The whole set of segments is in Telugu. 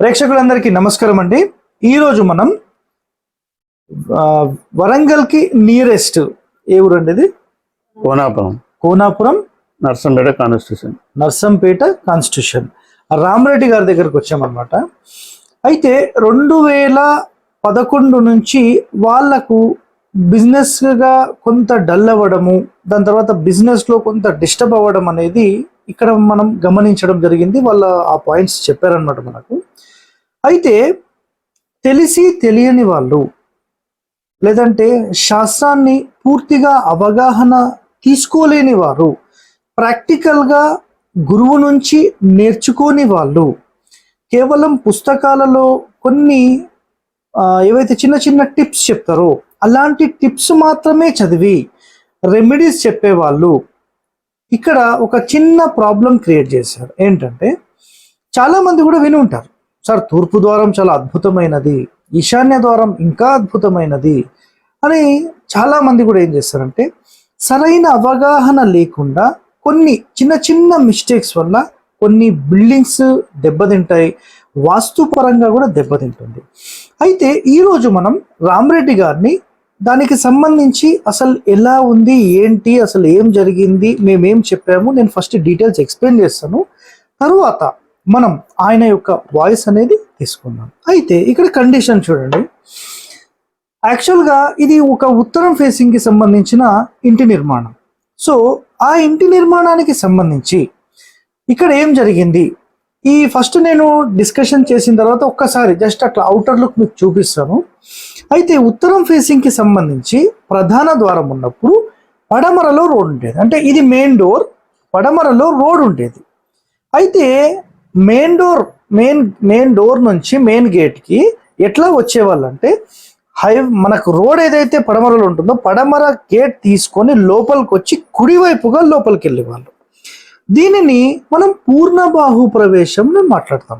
ప్రేక్షకులందరికీ నమస్కారం అండి. ఈరోజు మనం వరంగల్కి నియరెస్ట్ ఏ ఊరు అండి ఇది? కోనాపురం. కోనాపురం నర్సంపేట కాన్స్టిట్యూషన్ నర్సంపేట కాన్స్టిట్యూషన్ రామరెడ్డి గారి దగ్గరకు వచ్చామన్నమాట. అయితే రెండు వేల పదకొండు నుంచి వాళ్ళకు బిజినెస్గా కొంత డల్ అవ్వడము దాని తర్వాత బిజినెస్లో కొంత డిస్టర్బ్ అవ్వడం అనేది ఇక్కడ మనం గమనించడం జరిగింది. వాళ్ళ ఆ పాయింట్స్ చెప్పారనమాట మనకు. అయితే తెలిసి తెలియని వాళ్ళు లేదంటే శాస్త్రాన్ని పూర్తిగా అవగాహన తీసుకోలేని వారు ప్రాక్టికల్గా గురువు నుంచి నేర్చుకోని వాళ్ళు కేవలం పుస్తకాలలో కొన్ని ఏవైతే చిన్న చిన్న టిప్స్ చెప్తారో అలాంటి టిప్స్ మాత్రమే చదివి రెమెడీస్ చెప్పేవాళ్ళు ఇక్కడ ఒక చిన్న ప్రాబ్లం క్రియేట్ చేశారు. ఏంటంటే చాలామంది కూడా విని ఉంటారు. సార్ తూర్పు ద్వారం చాలా అద్భుతమైనది ఈశాన్య ద్వారం ఇంకా అద్భుతమైనది అని చాలామంది కూడా ఏం చేస్తారంటే సరైన అవగాహన లేకుండా కొన్ని చిన్న చిన్న మిస్టేక్స్ వల్ల కొన్ని బిల్డింగ్స్ దెబ్బతింటాయి వాస్తుపరంగా కూడా దెబ్బతింటుంది. అయితే ఈరోజు మనం రామరెడ్డి గారిని దానికి సంబంధించి అసలు ఎలా ఉంది ఏంటి అసలు ఏం జరిగింది మేమేం చెప్పాము నేను ఫస్ట్ డీటెయిల్స్ ఎక్స్ప్లెయిన్ చేస్తాను. తరువాత మనం ఆయన యొక్క వాయిస్ అనేది తీసుకున్నాం అయితే ఇక్కడ కండిషన్ చూడండి. యాక్చువల్గా ఇది ఒక ఉత్తరం ఫేసింగ్కి సంబంధించిన ఇంటి నిర్మాణం. సో ఆ ఇంటి నిర్మాణానికి సంబంధించి ఇక్కడ ఏం జరిగింది? ఈ ఫస్ట్ నేను డిస్కషన్ చేసిన తర్వాత ఒక్కసారి జస్ట్ అట్లా అవుటర్ లుక్ మీకు చూపిస్తాను. అయితే ఉత్తరం ఫేసింగ్కి సంబంధించి ప్రధాన ద్వారం ఉన్నప్పుడు పడమరలో రోడ్ ఉండేది. అంటే ఇది మెయిన్ డోర్ పడమరలో రోడ్ ఉండేది. అయితే main door main main door నుంచి మెయిన్ గేట్కి ఎట్లా వచ్చేవాళ్ళు అంటే హై మనకు రోడ్ ఏదైతే పడమరలో ఉంటుందో పడమర గేట్ తీసుకొని లోపలికి వచ్చి కుడివైపుగా లోపలికి వెళ్ళేవాళ్ళు దీనిని మనం పూర్ణబాహు ప్రవేశం మాట్లాడతాం.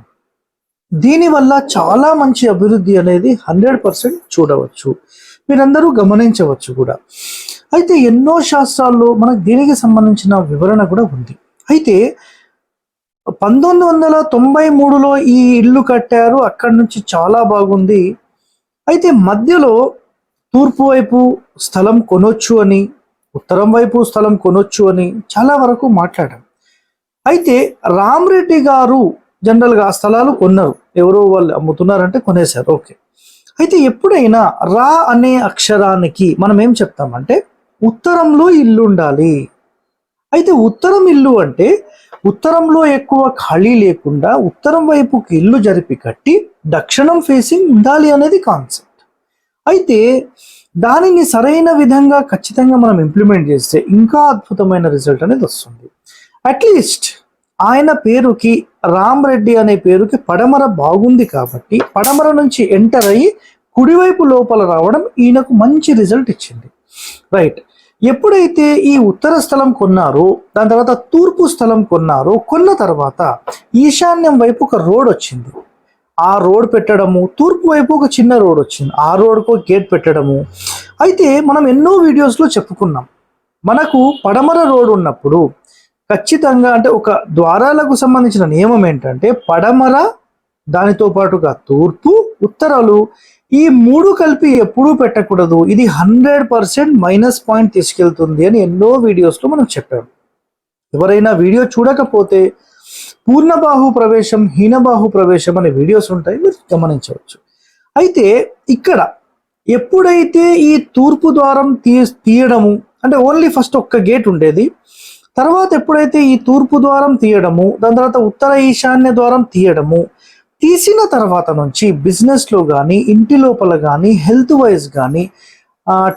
దీనివల్ల చాలా మంచి అభివృద్ధి అనేది హండ్రెడ్ పర్సెంట్ చూడవచ్చు. మీరందరూ గమనించవచ్చు కూడా. అయితే ఎన్నో శాస్త్రాల్లో మనకు దీనికి సంబంధించిన వివరణ కూడా ఉంది. అయితే పంతొమ్మిది వందల తొంభై మూడులో ఈ ఇల్లు కట్టారు. అక్కడి నుంచి చాలా బాగుంది. అయితే మధ్యలో తూర్పు వైపు స్థలం కొనొచ్చు అని ఉత్తరం వైపు స్థలం కొనొచ్చు అని చాలా వరకు మాట్లాడాం. అయితే రామరెడ్డి గారు జనరల్గా ఆ స్థలాలు కొన్నారు. ఎవరో వాళ్ళు అమ్ముతున్నారంటే కొనేశారు. ఓకే. అయితే ఎప్పుడైనా రా అనే అక్షరానికి మనం ఏం చెప్తామంటే ఉత్తరంలో ఇల్లు ఉండాలి. అయితే ఉత్తరం ఇల్లు అంటే ఉత్తరంలో ఎక్కువ ఖాళీ లేకుండా ఉత్తరం వైపుకి ఇల్లు జరిపి కట్టి దక్షిణం ఫేసింగ్ ఉండాలి అనేది కాన్సెప్ట్ అయితే దానిని సరైన విధంగా ఖచ్చితంగా మనం ఇంప్లిమెంట్ చేస్తే ఇంకా అద్భుతమైన రిజల్ట్ అనేది వస్తుంది. అట్లీస్ట్ ఆయన పేరుకి రామ్ రెడ్డి అనే పేరుకి పడమర బాగుంది కాబట్టి పడమర నుంచి ఎంటర్ అయ్యి కుడివైపు లోపల రావడం ఈయనకు మంచి రిజల్ట్ ఇచ్చింది. రైట్ ఎప్పుడైతే ఈ ఉత్తర స్థలం కొన్నారో దాని తర్వాత తూర్పు స్థలం కొన్నారో కొన్న తర్వాత ఈశాన్యం వైపు ఒక రోడ్ వచ్చింది. ఆ రోడ్ పెట్టడము తూర్పు వైపు ఒక చిన్న రోడ్ వచ్చింది. ఆ రోడ్కు ఒక గేట్ పెట్టడము. అయితే మనం ఎన్నో వీడియోస్లో చెప్పుకున్నాం. మనకు పడమర రోడ్ ఉన్నప్పుడు ఖచ్చితంగా అంటే ఒక ద్వారాలకు సంబంధించిన నియమం ఏంటంటే పడమర దానితో పాటుగా తూర్పు ఉత్తరాలు ఈ మూడు కలిపి ఎప్పుడూ పెట్టకూడదు. ఇది హండ్రెడ్ పర్సెంట్ మైనస్ పాయింట్ తీసుకెళ్తుంది అని ఎన్నో వీడియోస్లో మనం చెప్పాము ఎవరైనా వీడియో చూడకపోతే పూర్ణబాహు ప్రవేశం హీనబాహు ప్రవేశం అనే వీడియోస్ ఉంటాయి మీరు గమనించవచ్చు. అయితే ఇక్కడ ఎప్పుడైతే ఈ తూర్పు ద్వారం తీ తీయడము అంటే ఓన్లీ ఫస్ట్ ఒక్క గేట్ ఉండేది తర్వాత ఎప్పుడైతే ఈ తూర్పు ద్వారం తీయడము దాని తర్వాత ఉత్తర ఈశాన్య ద్వారం తీయడము తీసిన తర్వాత నుంచి బిజినెస్లో కానీ ఇంటి లోపల కానీ హెల్త్ వైజ్ కానీ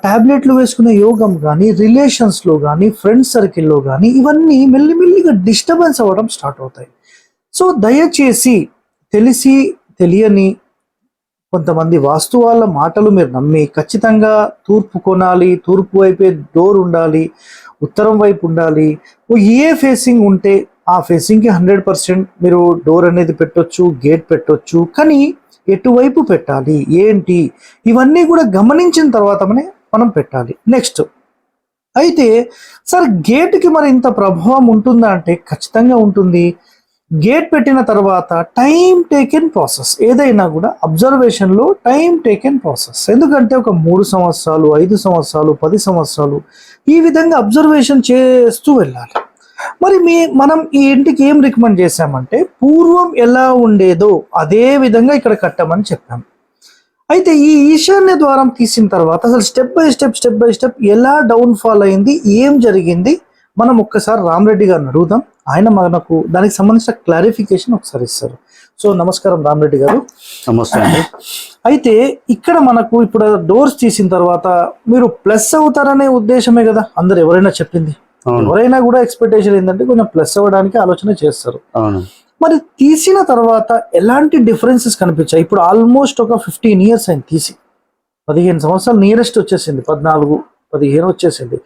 టాబ్లెట్లు వేసుకునే యోగం కానీ రిలేషన్స్లో కానీ ఫ్రెండ్స్ సర్కిల్లో కానీ ఇవన్నీ మెల్లిమెల్లిగా డిస్టర్బెన్స్ అవ్వడం స్టార్ట్ అవుతాయి. సో దయచేసి తెలిసి తెలియని కొంతమంది వాస్తు మాటలు మీరు నమ్మి ఖచ్చితంగా తూర్పు కొనాలి తూర్పు వైపే డోర్ ఉండాలి ఉత్తరం వైపు ఉండాలి ఓ ఏ ఫేసింగ్ ఉంటే ఆ ఫేసింగ్కి హండ్రెడ్ పర్సెంట్ మీరు డోర్ అనేది పెట్టొచ్చు గేట్ పెట్టొచ్చు కానీ ఎటువైపు పెట్టాలి? ఏంటి? ఇవన్నీ కూడా గమనించిన తర్వాత మనం పెట్టాలి. నెక్స్ట్. అయితే సార్ గేట్కి మరి ఇంత ప్రభావం ఉంటుందా అంటే ఖచ్చితంగా ఉంటుంది. గేట్ పెట్టిన తర్వాత టైం టేకెన్ ప్రాసెస్. ఏదైనా కూడా అబ్జర్వేషన్లో టైం టేకెన్ ప్రాసెస్. ఎందుకంటే ఒక మూడు సంవత్సరాలు ఐదు సంవత్సరాలు పది సంవత్సరాలు ఈ విధంగా అబ్జర్వేషన్ చేస్తూ వెళ్ళాలి. మరి మీ మనం ఈ ఇంటికి ఏం రికమెండ్ చేశామంటే పూర్వం ఎలా ఉండేదో అదే విధంగా ఇక్కడ కట్టమని చెప్పాం. అయితే ఈ ఈశాన్య ద్వారం తీసిన తర్వాత అసలు step by step step by step ఎలా డౌన్ ఫాల్ అయింది ఏం జరిగింది మనం ఒక్కసారి రామరెడ్డి గారిని అడుగుదాం. ఆయన మనకు దానికి సంబంధించిన క్లారిఫికేషన్ ఒకసారి ఇస్తారు. సో నమస్కారం రామరెడ్డి గారు. నమస్తే అయితే ఇక్కడ మనకు ఇప్పుడు డోర్స్ తీసిన తర్వాత మీరు ప్లస్ అవుతారనే ఉద్దేశమే కదా? అందరు ఎవరైనా చెప్పింది? ఎవరైనా కూడా ఎక్స్పెక్టేషన్ ఏంటంటే కొంచెం ప్లస్ అవ్వడానికి ఆలోచన చేస్తారు. మరి తీసిన తర్వాత ఎలాంటి డిఫరెన్సెస్ కనిపించాయి? ఇప్పుడు ఆల్మోస్ట్ ఒక ఫిఫ్టీన్ ఇయర్స్ అయింది తీసి. పదిహేను సంవత్సరాలు నియరెస్ట్ వచ్చేసింది. పద్నాలుగు పదిహేను వచ్చేసింది.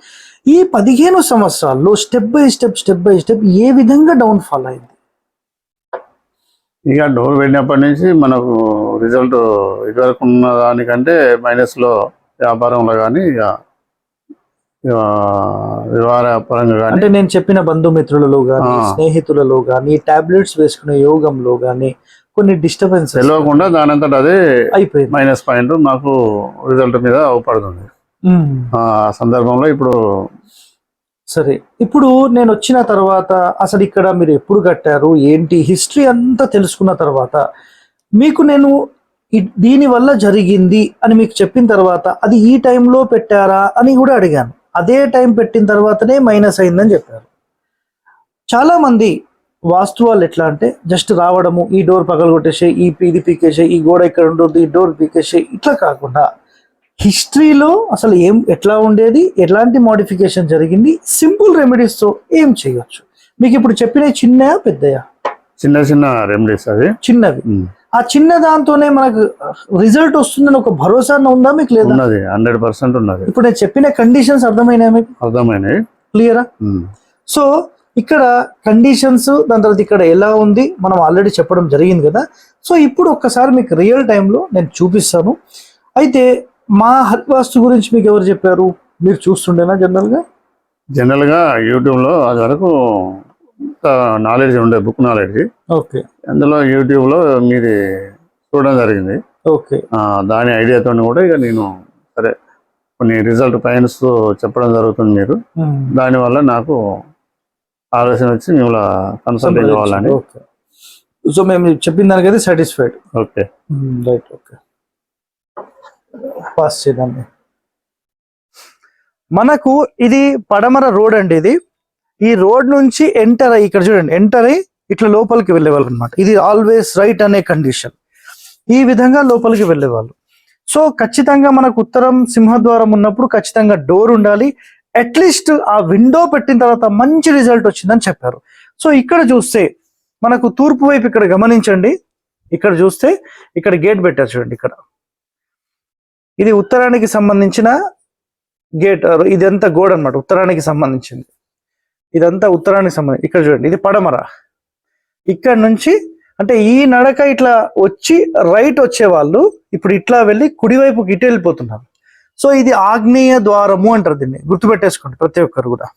ఈ పదిహేను సంవత్సరాల్లో step by step step by step ఏ విధంగా డౌన్ ఫాల్ అయింది? ఇక డోర్ పెట్టినప్పటి నుంచి మనకు రిజల్ట్ ఇదివరకు ఉన్న దానికంటే మైనస్లో వ్యాపారంలో కానీ ఇక వ్యవహార పరంగా కానీ అంటే నేను చెప్పిన బంధుమిత్రులలో కానీ. స్నేహితులలో కానీ టాబ్లెట్స్ వేసుకునే యోగంలో కానీ కొన్ని డిస్టర్బెన్స్ తెలియకుండా దానంతట అదే అయిపోయింది మైనస్ పాయింట్ నాకు రిజల్ట్ మీద అవపడుతుంది. ఆ సందర్భంలో ఇప్పుడు సరే ఇప్పుడు నేను వచ్చిన తర్వాత అసలు ఇక్కడ మీరు ఎప్పుడు కట్టారు ఏంటి హిస్టరీ అంతా తెలుసుకున్న తర్వాత మీకు నేను దీని వల్ల జరిగింది అని మీకు చెప్పిన తర్వాత అది ఈ టైంలో పెట్టారా అని కూడా అడిగాను అదే టైం పెట్టిన తర్వాతనే మైనస్ అయిందని చెప్పారు. చాలా మంది వాస్తువాలు ఎట్లా అంటే జస్ట్ రావడము ఈ డోర్ పగలగొట్టేసే ఈ ఇది పీకేసే ఈ గోడ ఇక్కడ ఉంటుంది ఈ డోర్ పీకేసే ఇట్లా కాకుండా హిస్టరీలో అసలు ఏం ఎట్లా ఉండేది ఎలాంటి మోడిఫికేషన్ జరిగింది సింపుల్ రెమెడీస్తో ఏం చేయొచ్చు? మీకు ఇప్పుడు చెప్పిన చిన్న పెద్దయా? చిన్న చిన్న రెమెడీస్ అవి. చిన్నవి. ఆ చిన్న దాంతోనే మనకు రిజల్ట్ వస్తుందని ఒక భరోసా ఉందా మీకు లేదా? ఉన్నది హండ్రెడ్ పర్సెంట్ ఉన్నది. ఇప్పుడు నేను చెప్పిన కండిషన్స్ అర్థమైనా మీకు? అర్థమైనవి క్లియరా. సో ఇక్కడ కండిషన్స్ దాని తర్వాత ఇక్కడ ఎలా ఉంది మనం ఆల్రెడీ చెప్పడం జరిగింది కదా. సో ఇప్పుడు ఒక్కసారి మీకు రియల్ టైంలో నేను చూపిస్తాను. అయితే మా హత్వాస్తు గురించి మీకు ఎవరు చెప్పారు? మీరు చూస్తుండేనా జనరల్గా జనరల్గా యూట్యూబ్లో అది వరకు నాలెడ్జ్ ఉండే బుక్ నాలెడ్జ్ ఓకే. అందులో యూట్యూబ్లో మీది చూడడం జరిగింది. ఓకే. దాని ఐడియాతో కూడా ఇక నేను సరే కొన్ని రిజల్ట్ పాయింట్స్ చెప్పడం జరుగుతుంది మీరు దానివల్ల నాకు ఆలోచన వచ్చి మిమ్మల్ని కన్సల్టింగ్ కావాలని ఓకే. సో మేము చెప్పిన దానికి అయితే satisfied okay. Right okay pass చేద్దాం. మనకు ఇది పడమర రోడ్ అండి ఇది. ఈ రోడ్ నుంచి ఎంటర్ అయ్యి ఇక్కడ చూడండి ఎంటర్ అయ్యి ఇట్లా లోపలికి వెళ్ళేవాళ్ళు అనమాట ఇది ఆల్వేస్ రైట్ అనే కండిషన్ ఈ విధంగా లోపలికి వెళ్ళేవాళ్ళు. సో ఖచ్చితంగా మనకు ఉత్తరం సింహద్వారం ఉన్నప్పుడు ఖచ్చితంగా డోర్ ఉండాలి. అట్లీస్ట్ ఆ విండో పెట్టిన తర్వాత మంచి రిజల్ట్ వచ్చిందని చెప్పారు. సో ఇక్కడ చూస్తే మనకు తూర్పు వైపు ఇక్కడ గమనించండి. ఇక్కడ చూస్తే ఇక్కడ గేట్ పెట్టారు చూడండి ఇక్కడ. ఇది ఉత్తరానికి సంబంధించిన గేట్ ఇదంతా గోడ అన్నమాట ఉత్తరానికి సంబంధించింది. ఇదంతా ఉత్తరానికి సంబంధించి ఇక్కడ చూడండి ఇది పడమర. ఇక్కడ నుంచి అంటే ఈ నడక ఇట్లా వచ్చి రైట్ వచ్చే వాళ్ళు ఇప్పుడు ఇట్లా వెళ్ళి కుడివైపుకి ఇటు వెళ్ళిపోతున్నారు. సో ఇది ఆగ్నేయ ద్వారము అంటారు దీన్ని గుర్తుపెట్టేసుకోండి ప్రతి ఒక్కరు కూడా.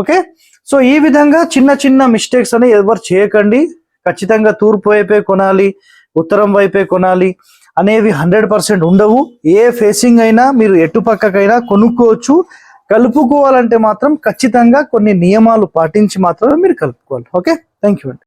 ఓకే? సో ఈ విధంగా చిన్న చిన్న మిస్టేక్స్ అని ఎవరు చేయకండి. ఖచ్చితంగా తూర్పు వైపే కొనాలి ఉత్తరం వైపే కొనాలి అనేవి హండ్రెడ్ పర్సెంట్ ఉండవు. ఏ ఫేసింగ్ అయినా మీరు ఎటు పక్కకైనా కొనుక్కోవచ్చు. కలుపుకోవాలంటే మాత్రం ఖచ్చితంగా కొన్ని నియమాలు పాటించి మాత్రమే మీరు కలుపుకోవాలి. ఓకే? థ్యాంక్ యూ అండి.